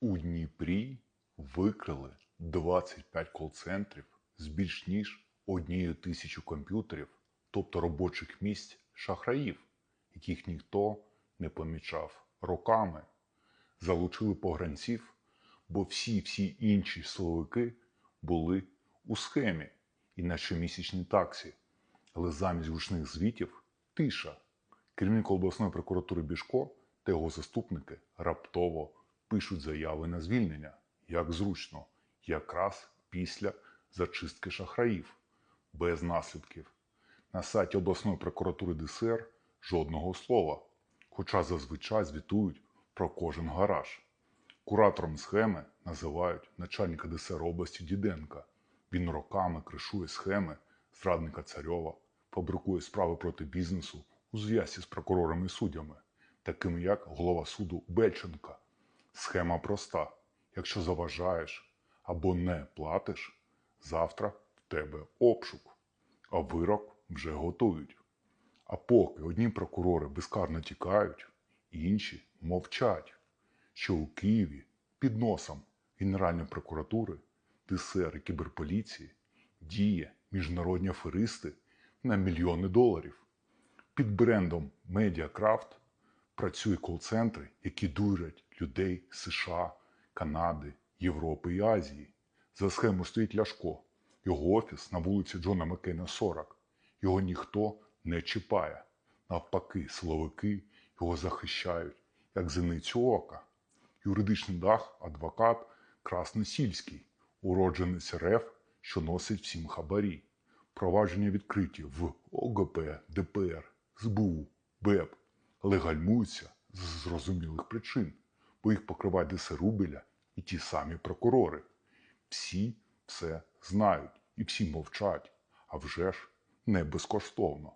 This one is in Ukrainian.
У Дніпрі викрили 25 кол-центрів з більш ніж однією тисячу комп'ютерів, тобто робочих місць шахраїв, яких ніхто не помічав роками. Залучили погранців, бо всі-всі інші силовики були у схемі і на щомісячній таксі. Але замість гучних звітів тиша. Керівник обласної прокуратури Бішко та його заступники раптово пишуть заяви на звільнення, як зручно, якраз після зачистки шахраїв, без наслідків. На сайті обласної прокуратури ДСР жодного слова, хоча зазвичай звітують про кожен гараж. Куратором схеми називають начальника ДСР області Діденка. Він роками кришує схеми зрадника Царьова, фабрикує справи проти бізнесу у зв'язці з прокурорами і суддями, такими як голова суду Бельченка. Схема проста: якщо заважаєш або не платиш, завтра в тебе обшук, а вирок вже готують. А поки одні прокурори безкарно тікають, інші мовчать, що у Києві під носом Генеральної прокуратури, ДСР і кіберполіції діє міжнародні аферисти на мільйони доларів. Під брендом Медіакрафт працюють кол-центри, які дурять людей США, Канади, Європи і Азії. За схемою стоїть Ляшко. Його офіс на вулиці Джона Маккейна 40. Його ніхто не чіпає. Навпаки, силовики його захищають, як зеницю ока. Юридичний дах адвокат Красносільський, уродженець РФ, що носить всім хабарі. Провадження відкриті в ОГП, ДПР, СБУ, БЕП, але гальмуються з зрозумілих причин, бо їх покривають ДСРУБеля і ті самі прокурори. Всі все знають і всі мовчать, а вже ж не безкоштовно.